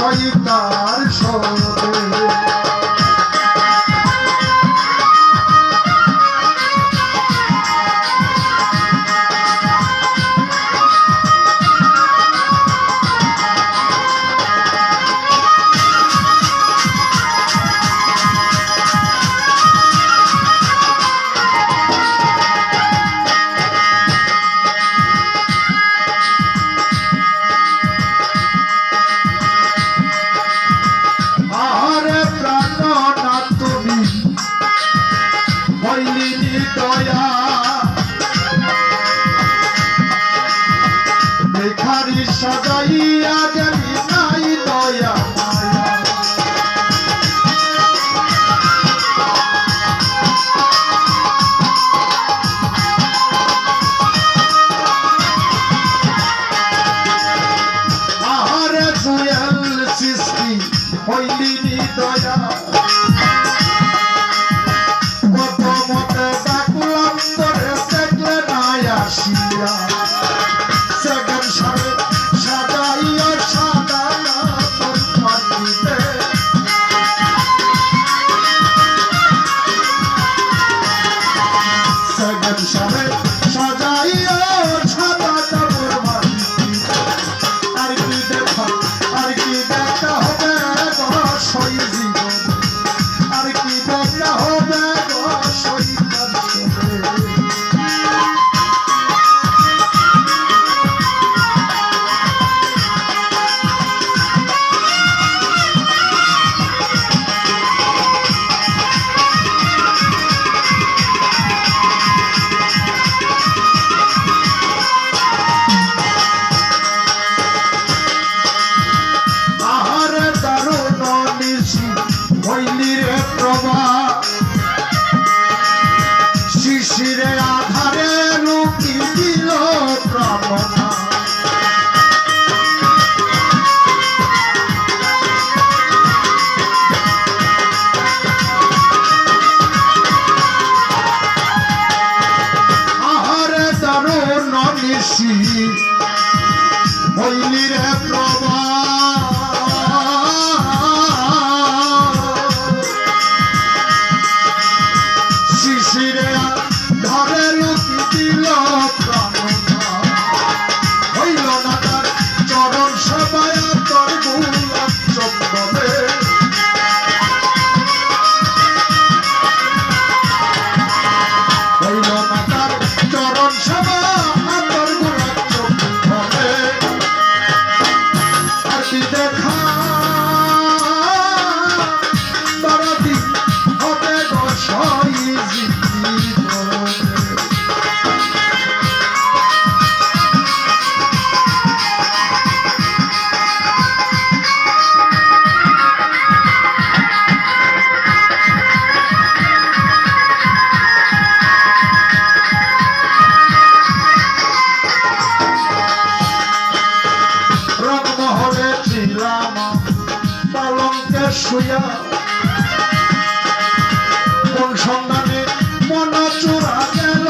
শয়তার সদাইয়া দেবী নাই দয়া আহারে সুয়াল সৃষ্টি হইলি দয়া। বেশি। হইলি রে প্রভা শিশিরে ধরে লোক দিল প্রাণ হইল না তার চরণ সবাই শুয়া। কোন সন্ধানে মন চোরা গেল।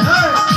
Hey!